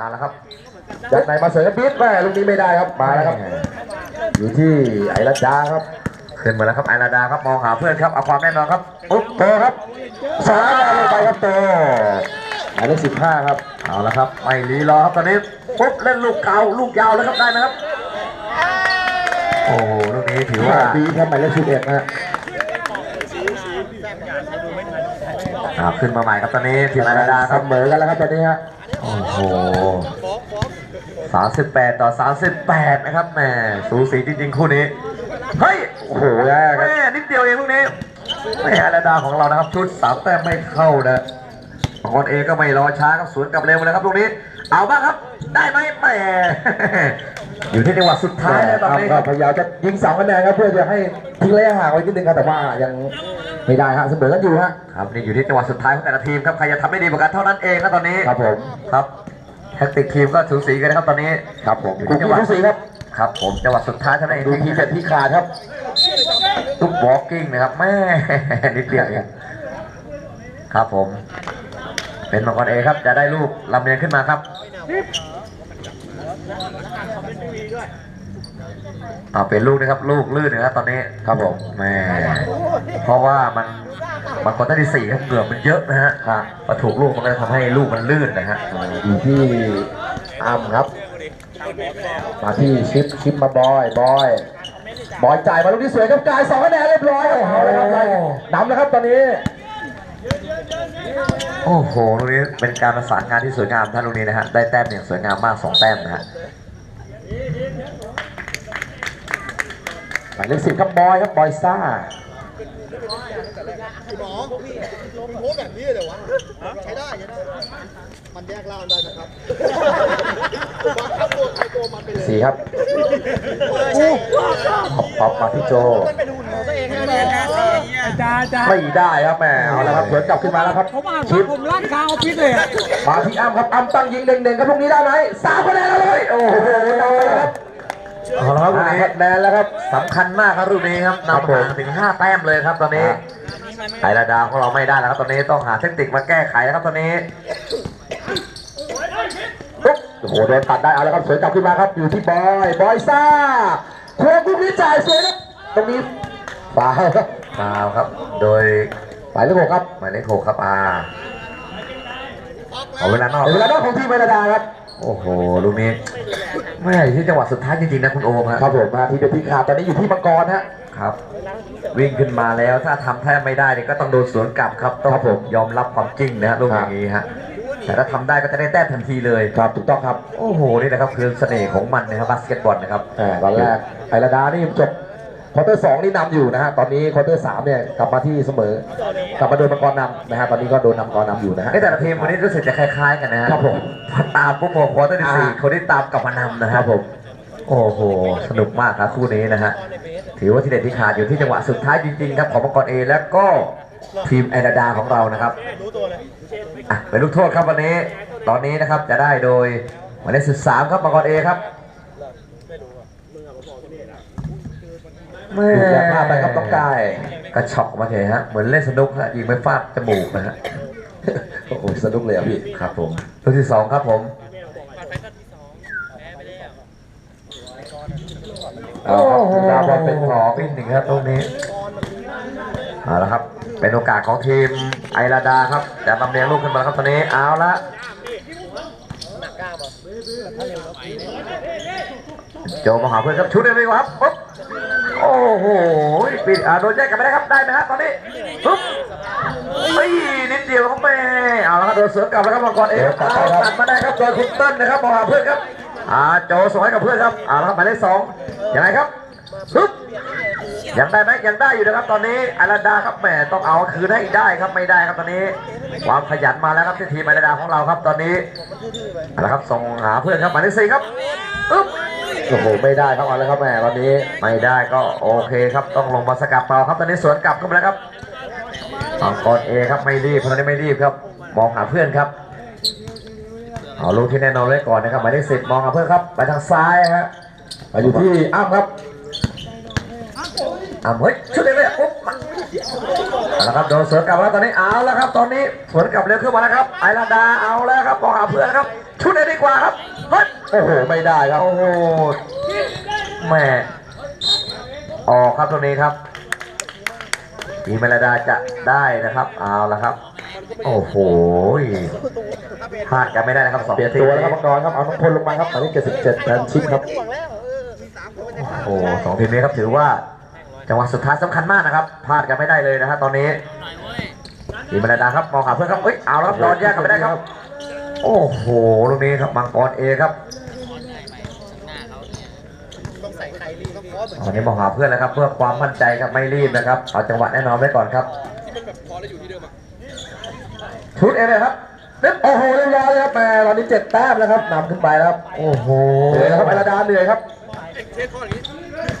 มาแล้วครับจากไหนมาเสริมบิดแม่ลูกนี้ไม่ได้ครับมาแล้วครับ อยู่ที่ไอรัชดาครับขึ้นมาแล้วครับไอราดาครับมองหาเพื่อนครับเอาความแน่นอนครับอุ๊บโตครับสาดลงไปครับโตหมายเลขสิบห้าครับเอาละครับไม่รีรอครับตอนนี้ปุ๊บเล่นลูกเก่าลูกยาวแล้วครับได้ไหมครับโอ้โหลูกนี้ถือว่าดีครับหมายเลขสิบเอ็ดนะฮะอ่าขึ้นมาใหม่ครับตอนนี้ทีมไอราดาเสครับมอกันแล้วครับตอนนี้ฮะ โอ้โหสามสิบแปดต่อสามสิบแปดนะครับแหมสูสีจริงๆคู่นี้ เฮ้ย โอ้โหแย่ครับแม่นิดเดียวเองลูกนี้แม่ไอราดาของเรานะครับ ชุดสามแต้มไม่เข้านะบางคนเองก็ไม่รอช้าครับสวนกลับเร็วเลยครับลูกนี้ เอาบ้างครับ ได้ไหมแหมอยู่ที่จังหวะสุดท้ายนะตอนนี้ครับพยายามจะยิงสองคะแนนครับเพื่อจะให้ทิ้งระยะห่างไว้นิดนึงครับแต่ว่ายัง ไม่ได้ฮะเสมอกันอยู่ฮะครับนี่อยู่ที่จังหวะสุดท้ายของแต่ละทีมครับใครจะทำได้ดีกว่ากันเท่านั้นเองครับตอนนี้ครับผมครับแท็กติกทีมก็สูสีกันนะครับตอนนี้ครับผมอยู่คู่ที่จังที่หวะทุกสีครับครับผมจังหวะสุดท้ายเท่านั้นเองดูทีเด็ดที่ขาดครับทุกวอล์กิ้งนะครับแม่นิดเดียวเองครับผม เป็นมังกรเอครับจะได้ลูกลำเลียงขึ้นมาครับเอาเป็นลูกนะครับ ลูกลื่นนะครับตอนนี้ครับผมแม่เพราะว่ามันมันคนที่สี่ครับเหงื่อมันเยอะนะฮะฮะพอถูกลูกมันก็จะทำให้ลูกมันลื่นนะฮะอยู่ที่อ้ำครับ มาที่ชิปชิปมาบอยบอย บอยจ่ายมาลูกที่สวยครับกายสองคะแนนเรียบร้อยโอ้โหครับนำแล้วครับตอนนี้ โอ้โหลูกนี้เป็นการประสานงานที่สวยงามท่านลูกนี้นะฮะได้แต้มอย่างสวยงามมากสองแต้มนะฮะ หมายเลขสิบครับบอยครับบอยซ่าหมอพี่โพสแบบนี้เลยวะใช้ได้ใช้ได้ มันแยกล่างได้นะครับบังคับตัวใครตัวมันไปเลยสี่ครับป๊อปป๊อปมาที่โจมันเป็นหุ่นของตัวเองนะจ้าจ้าไม่ได้ครับแหมเอาละครับสวนกลับขึ้นมาแล้วครับผมอ่านชิปผมลั่นคาออฟฟิศเลยอะมาที่อ้ำครับอ้ำตั้งยิงเด่งๆครับลูกนี้ได้ไหมสามคะแนนแล้วเลยโอ้โหนำไปแล้วครับ เอาละครับลูกห้านี้คะแนนแล้วครับสำคัญมากครับลูกนี้ครับครับนำผมห่างถึง 5 แต้มเลยครับตอนนี้ฮะไอราดาของเราไม่ได้แล้วครับตอนนี้ต้องหาเทคนิคมาแก้ไขแล้วครับตอนนี้ปุ๊บโอ้โหโดนตัดได้เอาแล้วครับสวยกลับขึ้นมาครับอยู่ที่บอยบอยซ่าควงลูกนี้จ่ายสวยครับตรงนี้ฟาวครับฟาวครับ โดยหมายเลขหกครับหมายเลขหกครับอาเอาเวลานอกเวลานอกของทีมเมรดาครับ โอ้โหลูกนี้ไม่อยู่ที่จังหวะสุดท้ายจริงๆนะคุณโอมครับผมมาทีเด็ดที่ขาดตอนนี้อยู่ที่มังกรฮะครับ วิ่งขึ้นมาแล้วถ้าทำแทบไม่ได้เนี่ยก็ต้องโดนสวนกลับครับต้องครับผมยอมรับความจริงนะฮะลูกอย่างนี้ฮะแต่ถ้าทำได้ก็จะได้แต้มทันทีเลยครับถูกต้องครับโอ้โหนี่นะครับคือเสน่ห์ของมันนะครับบาสเกตบอลนะครับแหมตอนแรกไอระดานี่จบ ควอเตอร์สองนี่นำอยู่นะฮะตอนนี้ควอเตอร์สามเนี่ยกลับมาที่เสมอกลับมาโดนมังกรนำนะฮะตอนนี้ก็โดนนำมังกรนำอยู่นะฮะในแต่ละทีมวันนี้รู้สึกจะคล้ายๆกันนะฮะครับผมพอตามปุ๊บพอควอเตอร์ที่สี่อ่าคนที่ตามกลับมานำนะฮะครับผมโอ้โหสนุกมากครับคู่นี้นะฮะถือว่าที่เด็ดที่ขาดอยู่ที่จังหวะสุดท้ายจริงๆครับของมังกรเอแล้วก็ทีมไอราดาของเรานะครับรู้ตัวเลยอะเป็นลูกโทษครับวันนี้ ตอนนี้นะครับจะได้โดยหมายเลขสิบสามครับมังกรเอครับ แม่ถูกแล้วพลาดไปครับต้องกายกระชอกมาเถอะฮะ เหมือนเล่นสนุกฮะยิงไม่ฟาดจมูกนะฮะ โอ้โหสนุกเลยอะพี่ ครับผมลูกที่สองครับผมเอาครับดาวบอลเป็นของปิ้นหนึ่งครับตรงนี้เอาละครับ เป็นโอกาสของทีมไอราดาครับจะลำเลียงลูกขึ้นมาครับตอนนี้ เอาละโจมาหาเพื่อนครับชุดได้ไหมครับปุ๊บ โอ้โหปิดอ่าโดนแยกกันไม่ได้ครับได้ไหมฮะตอนนี้ปุ๊บเฮ้ยนิดเดียวครับแม่เอาละครับโดนเสือกลับแล้วครับมังกรเอฟเอาตัดมาได้ครับโดยคุณเติ้ลนะครับมองหาเพื่อนครับอ่าโจส่งให้กับเพื่อนครับเอาละครับหมายเลขสองยังไงครับปุ๊บยังได้ไหมยังได้อยู่นะครับตอนนี้อาราดาครับแหมต้องเอาคืนให้ได้ครับไม่ได้ครับตอนนี้ ความขยันมาแล้วครับที่ทีมอาราดาของเราครับตอนนี้เอาละครับส่งหาเพื่อนครับหมายเลขสี่ครับอึ๊บ โอ้โหไม่ได้ครับเอาแล้วครับแม่ตอนนี้ไม่ได้ก็โอเคครับต้องลงมาสกัดต่อครับตอนนี้สวนกลับเข้ามาแล้วครับฝั่งกอนเอครับไม่รีบตอนนี้ไม่รีบครับ มองหาเพื่อนครับเอาลูกที่แน่นอนไว้ก่อนนะครับหมายเลขสิบมองหาเพื่อนครับไปทางซ้ายฮะมาอยู่ที่อ้ำครับอะเฮ้ยชุดเล็กเลยปุ๊บ มาเอาละครับโดนสวนกลับแล้วตอนนี้เอาแล้วครับ ตอนนี้สวนกลับเร็วขึ้นมาแล้วครับไอราดาเอาแล้วครับมองหาเพื่อนครับ ชุดเลยดีกว่าครับเฮ้ยโอ้โหไม่ได้ครับโอ้โหแม่ออกครับตรงนี้ครับทีมเมลดาจะได้นะครับ เอาละครับ โอ้โหพลาดกันไม่ได้นะครับสองเปลี่ยนทีมตัวแล้วคนี้รับมังกรครับเอาน้องพลลงมาครับตอนนี้77แทนชิปครับห่วงแล้วเออมีสามคนในค่ายโอ้โหสองทีมนี้ครับถือว่า จังหวะสุดท้ายสำคัญมากนะครับพลาดกันไม่ได้เลยนะฮะตอนนี้ทีมเมลดาครับมองหาเพื่อนครับเอ้ยเอาแล้วครับนอนแยกกันไม่ได้ครับ โอ้โหลูกนี้ครับมังกรเอครับต้องใส่ใครรีบต้องคอเหมือนตอนนี้มองหาเพื่อนแล้วครับ เพื่อความมั่นใจครับไม่รีบนะครับเอาจังหวะแน่นอนไว้ก่อนครับชุดเอเลยครับนึกโอ้โหเรียบร้อยเลยครับแหม่ตอนนี้7แต้มแล้วครับนำขึ้นไปแล้วครับโอ้โหเหนื่อยนะครับไอราดาเหนื่อยครับ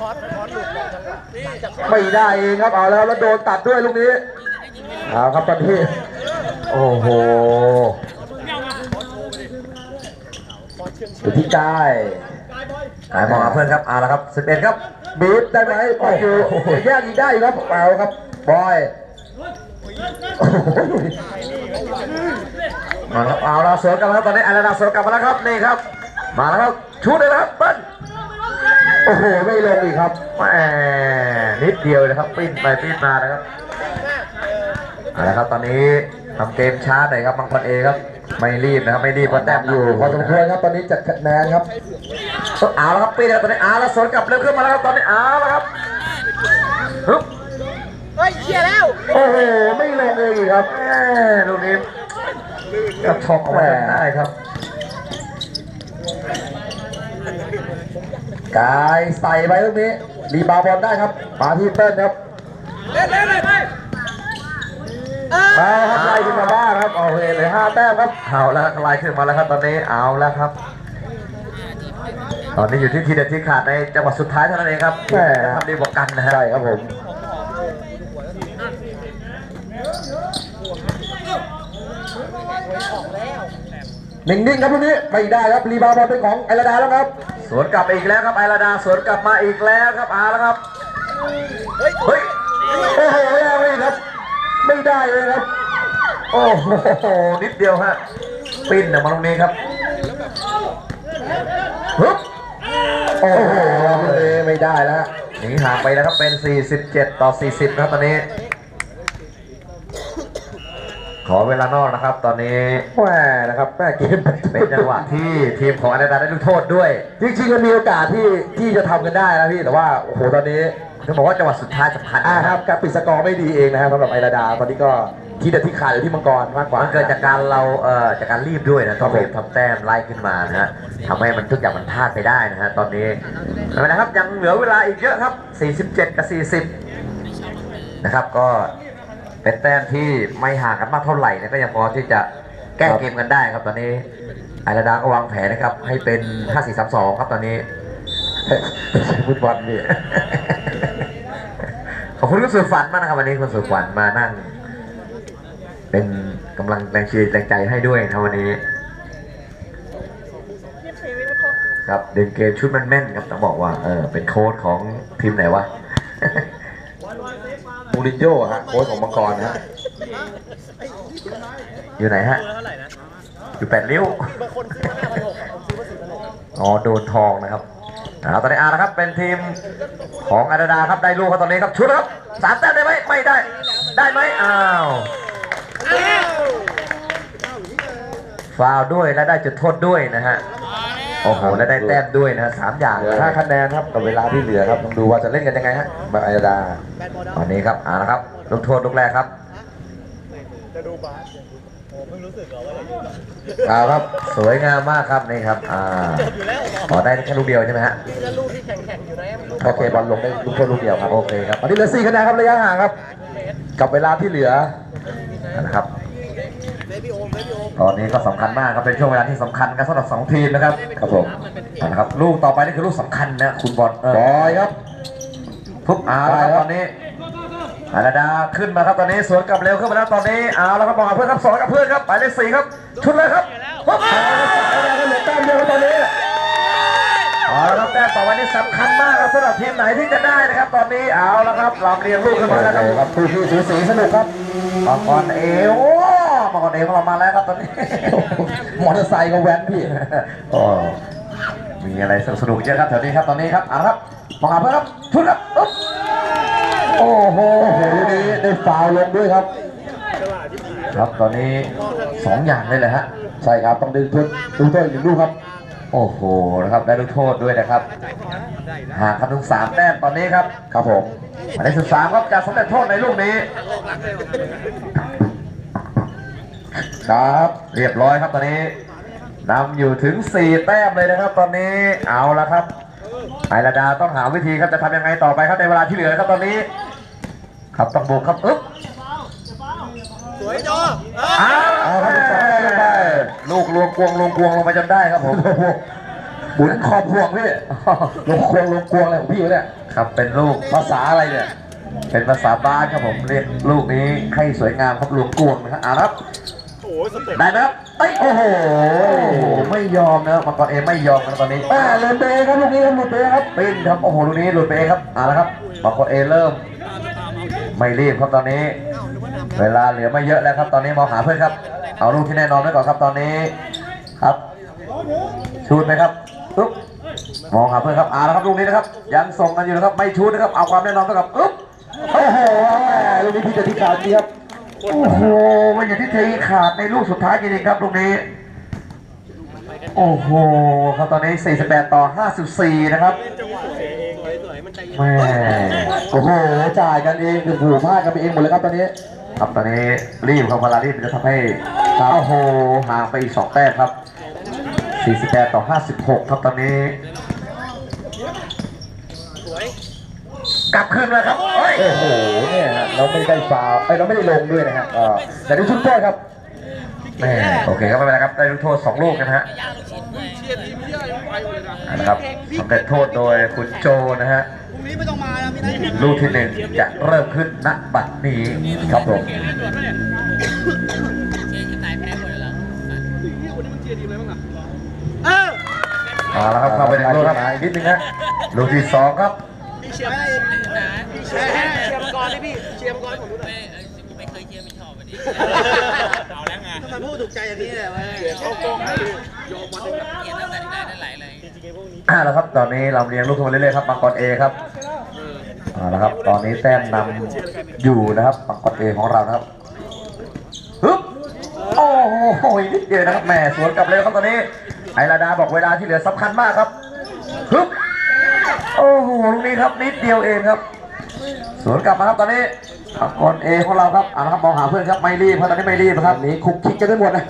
คอร์สคอร์สหลุดจังหวะจาก ไม่ได้เองครับเอาแล้วแล้วโดนตัดด้วยลูกนี้เอาครับตอนนี้โอ้โหอยู่ที่กายหายมองหาเพื่อนครับเอาละครับสิบเอ็ดครับบีบได้ไหมโอ้โหแยกอีกได้ครับเอาครับบอยมาครับเอาละสวนกลับมาครับตอนนี้อาราดาสวนกลับมาแล้วครับนี่ครับ มาแล้วครับชุดเลยครับเปิ้ล โอ้โห ไม่ลงอีกครับแหมนิดเดียวนะครับ ปิ้นไปปิ้นมานะครับเอาละครับ ตอนนี้ทำเกมช้าหน่อยครับมังกรเอครับ ไม่รีบนะครับ ไม่รีบเพราะแต้มออยู่ยู่พอสมควรครับ ตอนนี้จัดคะแนนครับเอาละครับปิ้นแล้วตอนนี้เอาละสวนกลับเร็วขึ้นมาแล้วครับ ตอนนี้เอาละครับฮึบเฮ้ยเคลียร์แล้ว โอ้โห ไม่ลงเองอีกครับแหมลูกนี้กระชอกเอาไว้จนได้ครับ กายใส่ไปลูกนี้รีบาวด์บอลได้ครับมาที่เติ้ลครับเล่นเล่นเล่นเล่นมาครับไล่ขึ้นมาบ้างครับโอเคเหลยห้าแต้มครับเอาแล้วไล่ขึ้นมาแล้วครับตอนนี้เอาแล้วครับ ตอนนี้อยู่ที่ทีเด็ดที่ขาดในจังหวะสุดท้ายเท่านั้นเองครับแหม่จะทำดีกว่ากันนะฮะใช่ครับผมนิ่งๆครับลูกนี้ไม่ได้ครับรีบาวด์บอลเป็นของไอราดาแล้วครับ สวนกลับอีกแล้วครับไอราดาสวนกลับมาอีกแล้วครับเอาแล้วครับเฮ้ยเฮ้ยโอ้โหแล้วนี่ครับ ไม่ได้เลยครับ โอ้โหนิดเดียวฮะปิ้นออกมาตรงนี้ครับฮึบโอ้โหลูกนี้ไม่ได้แล้วหนีห่างไปแล้วครับเป็น 47 ต่อ 40นะครับตอนนี้ ขอเวลานอกนะครับ ตอนนี้แหมนะครับแม่เกมเป็นจังหวะที่ทีมของอาราดาได้ลูกโทษด้วย จริงๆมันมีโอกาสที่ที่จะทำกันได้นะพี่แต่ว่าโอ้โหตอนนี้ต้องบอกว่าจังหวะสุดท้ายสำคัญอ่านะคครัรับบการปิดสกอร์ไม่ดีเองนะครับสำหรับไอราดาตอนนี้ก็ที่เด็ดที่ขาดอยู่ที่มังกรมากกว่ามันเกิดจากการเราเอ่อจากการรีบด้วยนะต้องครับผมรีบทำแต้มไล่ขึ้นมานะฮะทำให้มันทุกอย่างมันพลาดไปได้นะฮะตอนนี้ไม่เป็นไรครับยังเหลือเวลาอีกเยอะครับ 47 กับ 40 นะครับก็ เป็นแต้มที่ไม่ห่างกันมากเท่าไหร่นะก็ยังพอที่จะแก้เกมกันได้ครับตอนนี้ไอราดาก็วางแผนนะครับ ให้เป็น 5432 ครับตอนนี้ฟุตบอลนี่ขอบคุณคุณสุฝันมากนะครับวันนี้คุณสุฝันมานั่ง เป็นกำลังแรงเชียร์แรงใจให้ด้วยนะครับวันนี้ ครับเดินเกมชุดมันแม่นครับต้องบอกว่าเออเป็นโค้ดของทีมไหนวะ มูรินโญ่ฮะโค้ชของมังกรนะฮะอยู่ไหนฮะ อยู่แปดริ้วบางคนซื้อมาห้าพันหกผมซื้อมาสี่พันหกอ๋อโดนทองนะครับเอาตอนนี้อานะครับเป็นทีมของอาดาดาครับได้ลูกครับตอนนี้ครับชุดครับสามแต้มได้ไหมไม่ได้ ได้ไหมอ้าวฟาวล์ด้วยและได้จุดโทษด้วยนะฮะ โอ้โหและได้แต้มด้วยนะฮะสามอย่างเหลือนะห้าฮะคะแนนครับกับเวลาที่เหลือครับต้องดูว่าจะเล่นกันยังไงฮะแบบไอราดาแบนบอลดาวตอนนี้ครับเอาละครับลูกโทษลูกแรกครับจะดูบาสโอ้เพิ่งรู้สึกเหรอว่าจะอยู่เอาครับสวยงามมากครับนี่ครับอ่าจบอยู่แล้วขอได้แค่ลูกเดียวใช่ไหมฮะนี่ก็ลูกที่แข่งๆอยู่นะมันลูกโอเคบอลลงได้ลูกโทษลูกเดียวครับโอเคครับตอนนี้เหลือ4คะแนนครับระยะห่างครับ กับเวลาที่เหลือนะครับเบบี้โอมเบบี้โอม ตอนนี้ก็สำคัญมากครับเป็นช่วงเวลาที่สำคัญกันสำหรับสองทีมนะครับครับผมเอาละครับลูกต่อไปนี่คือลูกสำคัญนะคุณบอลเออบอยครับทุบเอาละครับตอนนี้อาราดาขึ้นมาครับตอนนี้สวนกลับเร็วขึ้นมาแล้วตอนนี้เอาแล้วครับบอกกับเพื่อนครับสอนกับเพื่อนครับหมายเลขสี่ครับชุดเลยครับปุ๊บไอราดาก็เหลือแต้มเดียวครับตอนนี้เอาละครับแต้มต่อไปนี้สำคัญมากครับสำหรับทีมไหนที่จะได้นะครับ ตอนนี้เอาละครับลำเลียงลูกขึ้นมาแล้วครับครับคู่ที่สูสีสนุกครับมังกรเอวโอ้ มากอนเองของเรามาแล้วครับตอนนี้ มอเตอร์ไซค์ก็แว้นพี่โอ้มีอะไรสนุกๆเยอะครับแถวนี้ครับตอนนี้ครับเอาละครับมองหาเพื่อนครับชุดครับอุ๊บโอ้โหโอ้โหลูกนี้ได้ฟาวล์ลงด้วยครับ ครับตอนนี้สองอย่างเลยแหละฮะใช่ครับต้องดึงทุนดูตัวอีกหนึ่งลูกครับ โอ้โหนะครับได้ลูกโทษด้วยนะครับห่างครับถึงสามแต้มตอนนี้ครับครับผมหมายเลขสิบสามครับจากสำเร็จโทษในลูกนี้ ครับ เรียบร้อยครับตอนนี้นำอยู่ถึง 4 แต้มเลยนะครับ ตอนนี้เอาละครับไอราดาต้องหาวิธีครับจะทำยังไงต่อไปครับในเวลาที่เหลือครับตอนนี้ครับต้องบุกครับอึ๊บสวยจออ้าวลูกลวงกวงลวงกวงลงไปจนได้ครับผมหมุนขอบพวงพี่ลงควงลงควงอะไรของพี่วะเนี่ยครับเป็นลูกภาษาอะไรเนี่ยเป็นภาษาบ้านครับผมเรียกลูกนี้ให้สวยงามครับลวงกวงนะครับอ่าครับโอ้ย สเต็ปได้ไหมครับเอ้ยโอ้โห ไม่ยอมนะมังกรเอไม่ยอมนะตอนนี้อ่หลุดไปเองครับลูกนี้ครับหลุดไปเองครับปินครับโอ้โหลูกนี้หลุดไปเองครับเอาละครับบางคนเอเริ่ม ไม่รีบครับตอนนี้ เวลาเหลือไม่เยอะแล้วครับ ตอนนี้มองหาเพื่อนครับ เอาลูกที่แน่นอนไว้ก่อนครับตอนนี้ครับชูดไหมครับปึ๊บมองหาเพื่อนครับเอาละครับลูกนี้นะครับ ยังส่งกันอยู่นะครับไม่ชูดนะครับเอาความแน่นอนไว้ก่อนปึ๊บโอ้โหลูกนี้พี่จะที่การดีครับ โอ้โหมันอย่างที่เทขาดในลูกสุดท้ายจริงๆครับลูกนี้ โอ้โหครับตอนนี้ 48 ต่อ 54 นะครับแม่โอ้โหจ่ายกันเองถึงหูพลาดกันไปเองหมดเลยครับตอนนี้ ครับตอนนี้รีบครับเวลารีบจะทำให้โอ้โหห่างไปอีก2แต้มครับ 48 ต่อ 56 ครับตอนนี้กลับคืนเลยครับ โอ้โหเนี่ยฮะเราไม่ได้ฟาวไอ้ยเราไม่ได้ลงด้วยนะฮะเออแต่ด้ชุดโทษครับแม่โอเคครับไม่เป็นไรครับได้ลูกโทษ2ลูกนะฮะนะครับสำเร็จโทษโดยคุณโจนะฮะพรุ่งนี้ไม่ต้องมาแล้วพี่นายลูกที่หนึ่งจะเริ่มขึ้นณบัดนี้ครับผมเออเอาละครับเข้าไปในลูกครับอีกนิดนึงฮะลูกที่สองครับ พี่เชียร์ เชียร์มังกรดิพี่เชียร์มังกรผมดูหน่อยไม่เคยเชียร์ไม่ชอบอันนี้เอาแล้วไงทำไมพูดถูกใจอย่างนี้เนี่ยเว้ยเข้ากล้องให้โยมมาดึงเชียร์ตั้งแต่ที่ไหนนั่นไหลเลยอ่าแล้วครับตอนนี้เราเรียงลูกขึ้นมาเรื่อยๆครับมังกรเอครับเอาละครับตอนนี้แต้มนำอยู่นะครับมังกรเอของเรานะครับฮึบโอ้โหนิดเดียวนะครับแหมสวนกลับเลยครับตอนนี้ไอราดาบอกเวลาที่เหลือสำคัญมากครับฮึบโอ้โหลูกนี้ครับนิดเดียวเองครับ สวนกลับมาครับตอนนี้มังกรเอของเราครับเอาละครับมองหาเพื่อนครับไม่รีบเพราะตอนนี้ไม่รีบนะครับนี้คุกคิกกันได้หมดนะ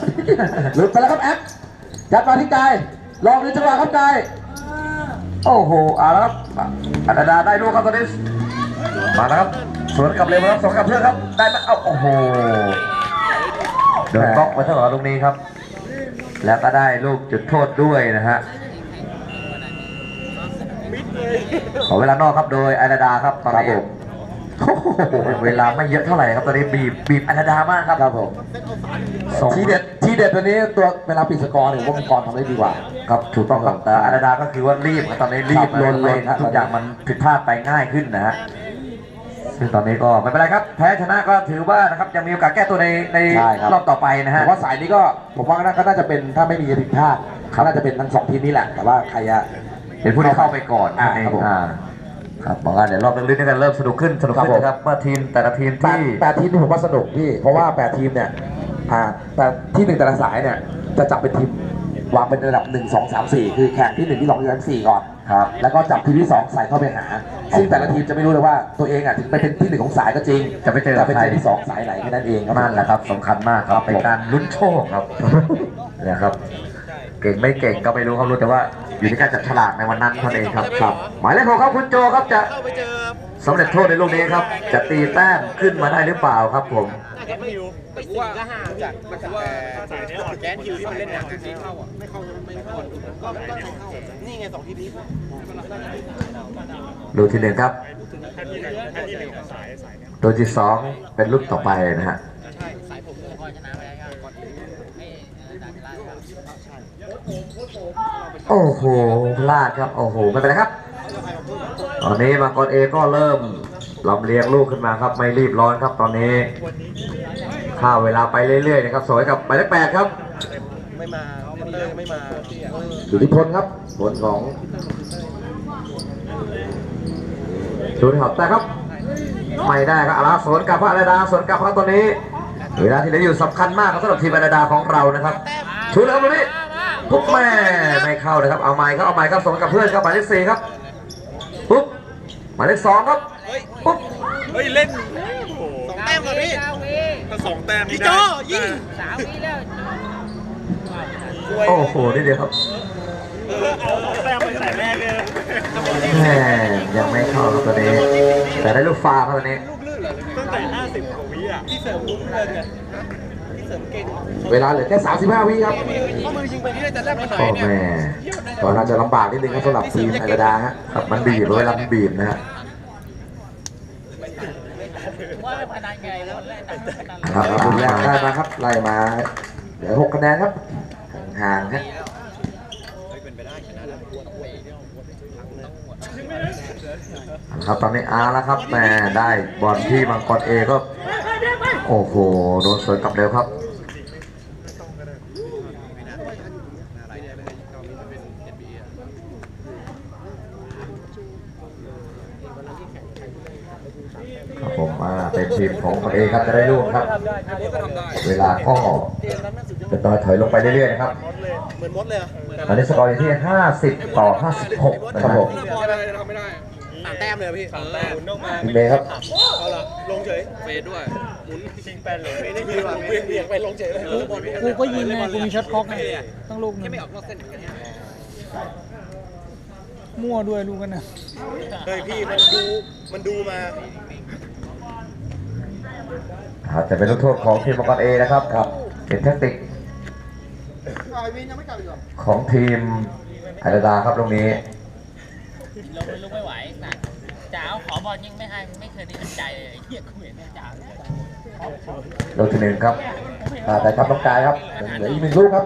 หลุดไปแล้วครับแอปยัดมาที่กายลองดูจังหวะครับกายโอ้โหเอาละครับอาดาดาได้ลูกครับตอนนี้มาแล้วครับสวนกลับเร็วครับสวนกลับเพื่อนครับได้ไหมเอาโอ้โหเดินบล็อกไว้ตลอดลูกนี้ครับ แล้วก็ได้ลูกจุดโทษด้วยนะฮะขอเวลานอกครับโดยอาดาดาครับตอนนี้ โอ้โหเวลาไม่เยอะเท่าไหร่ครับตอนนี้บีบบีบอาดาดามากครับครับผมส่งทีเด็ดทีเด็ดตัวนี้ตัวเวลาปิดสกอร์เนี่ยว่ามังกรทำได้ดีกว่า ครับถูกต้องครับแต่อาดาดาก็คือว่ารีบครับตอนนี้รีบครับลนเลยครับ ทุกอย่างมันผิดพลาดไปง่ายขึ้นนะฮะซึ่งตอนนี้ก็ไม่เป็นไรครับ แพ้ชนะก็ถือว่านะครับยังมีโอกาสแก้ตัวในในใช่ครับ รอบต่อไปนะผฮะ มว่าสายนี้ก็ผมว่าก็น่าจะเป็นถ้าไม่มีผิดพลาดเขาน่าจะเป็นทั้งสองทีมนี้แหละ แต่ว่าใครจะ เป็นผู้ที่เข้าไปก่อนอ่านั่นเองครับผม อ่า ครับบอกว่าเดี๋ยวรอบลึกๆนี่กันเริ่มสนุกขึ้นสนุกขึ้นครับผมนะครับเมื่อทีมแต่ละทีมแปดที่แปดทีมนี่ผมว่าสนุกพี่ เพราะว่าแปดทีมเนี่ยอ่าแต่ที่หนึ่งแต่ละสายเนี่ยจะจับเป็นทีมวางเป็นระดับหนึ่งสองสามสี่คือแข่งที่หนึ่งที่สองที่สามที่สี่ก่อน ครับแล้วก็จับทีมที่สองใส่เข้าไปหา ซึ่งแต่ละทีมจะไม่รู้เลยว่าตัวเองอะถึงไปเป็นที่หนึ่งของสายก็จริงจะไปเจอแต่ไปใครเจอที่สองสายไหนแค่นั้นเองครับนั่นแหละครับสำคัญมากครับเป็นการลุ้นโชคครับเนี่ยครับ เก่งไม่เก่งก็ไม่รู้ครับรู้แต่ว่า อยู่ที่การจับฉลากในวันนั้นเท่านั้นเองครับครับ หมายเลขหกครับคุณโจครับจะเข้าไปเจอสำเร็จโทษในลูกนี้ครับ จะตีแต้มขึ้นมาได้หรือเปล่าครับผมไปสี่ก็ห้าจากจากว่าสายนี้อ่อนแกนคิวที่มันเล่นหนักทีเข้าอะไม่เข้าไม่เข้าก็ก็ใครเข้านี่ไงสองทีมนี้ลูกที่หนึ่งครับลูกที่สองเป็นลูกต่อไปนะฮะพ่อชนะไปแล้วก็ให้ด่าจะไล่ครับ โอ้โหพลาดครับ โอ้โห ไม่เป็นไรครับ ตอนนี้มังกรเอก็เริ่มลำเลียงลูกขึ้นมาครับ ไม่รีบร้อนครับ ตอนนี้ข้าเวลาไปเรื่อยๆนะครับ สวยกับหมายเลขแปดครับ ไม่มาไม่มาสุธิพลครับผลของชูนครับแต่ครับ ไม่ได้ครับอาราสวนกับพระอาดาสวนกับพระตัวนี้ เวลาที่เหลืออยู่สำคัญมากครับสำหรับทีมอาดาของเรานะครับชูนครับตัวนี้ ปุ๊บแม่ไม่เข้านะครับ เอาไม้ครับเอาไม้ครับสวนกับเพื่อนครับหมายเลขสี่ครับปุ๊บหมายเลขสองครับปุ๊บเฮ้ยเล่นสองแต้มก่อนพี่เก้าวิถ้าสองแต้มนี่พี่ได้โจยิงสามวิแล้วโอ้โหนี่เดียวครับเอาสองแต้มไปใส่แม่เลยแม่ยังไม่เข้าครับตัวนี้ แต่ได้ลูกฟ้าครับตัวนี้ตั้งแต่50กว่าวิอะพี่เสริมลุ้นเลยไงพี่เสริม เก่งเวลาเหลือแค่ 35 วิครับข้อมือยิงไปนี่ได้แต่แรกมาหน่อโอ้ยเนี่ยแม่ตอนนั้นจะลำบากนิดนึงครับสำหรับทีมไอระดาฮะครับมันบีบเวลามันบีบนะฮะว่าเป็นพนันไงแล้วแรกหนังพนันครับลูกแรกได้มาครับไล่มาเหลือ6คะแนนครับห่างๆฮะครับตอนนี้อาร์แล้วครับแม่ได้บอลที่มังกรเอก็ โอ้โห โดนสวนกลับเร็วครับครับผมมาเป็นทีมของคน เองครับจะได้ลูกครับ เวลาก็จะต่อยถอยลงไปเรื่อยๆนะครับเหมือนมดเลยอะตอนนี้สกอร์อยู่ที่ 50 ต่อ 56 นะครับผมพอได้ทำไม่ได้สามแต้มเลยพี่สามแต้มหมุนออกมาทีมเมย์ครับเอาละลงเฉยเฟดด้วยหมุนชิงแปนเลยไม่ได้ยิงว่ะเบี่ยงเบี่ยงไปลงเฉยเลยกูก็ยิงไงกูมีช็อตคล็อกไงตั้งลูกหนึงมั่วด้วยลูกกันนะเฮ้ยพี่มันดูมันดูมา อาจจะเป็นลูกโทษของทีมมังกรเอนะครับครับเป็นแทคติกไอวินยังไม่กลับอีกเหรอของทีมไอระดาครับตรงนี้ลงลุกไม่ไหวสัตว์จ๋าขอบอลยิงไม่ให้ไม่เคยได้ใจเลยไอ้เหี้ยกูเห็นจ๋าลูกที่หนึ่งครับอ่าแต่ครับน้องกายครับเหลืออีกหนึ่งลูกครับ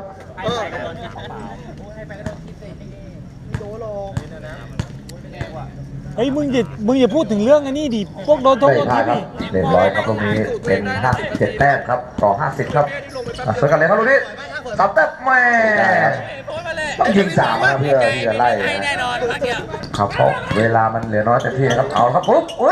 เออเฮ้ยมึงอย่ามึงอย่าพูดถึงเรื่องอันนี้ดิพวกโดนทงไม่โดนพลาทิดปครับดิเรียบร้อยครับตรงนี้เป็น57แต้มครับต่อ 50 ครับอะสวยกันเลยครับตรงนี้สับแต้มแม่ต้องยิงสามนะเพื่อที่จะไล่นะแน่นอนพักเดียว ครับเพราะเวลามันเหลือน้อยเต็มที่นะครับเอาครับปุ๊บอุ๊ย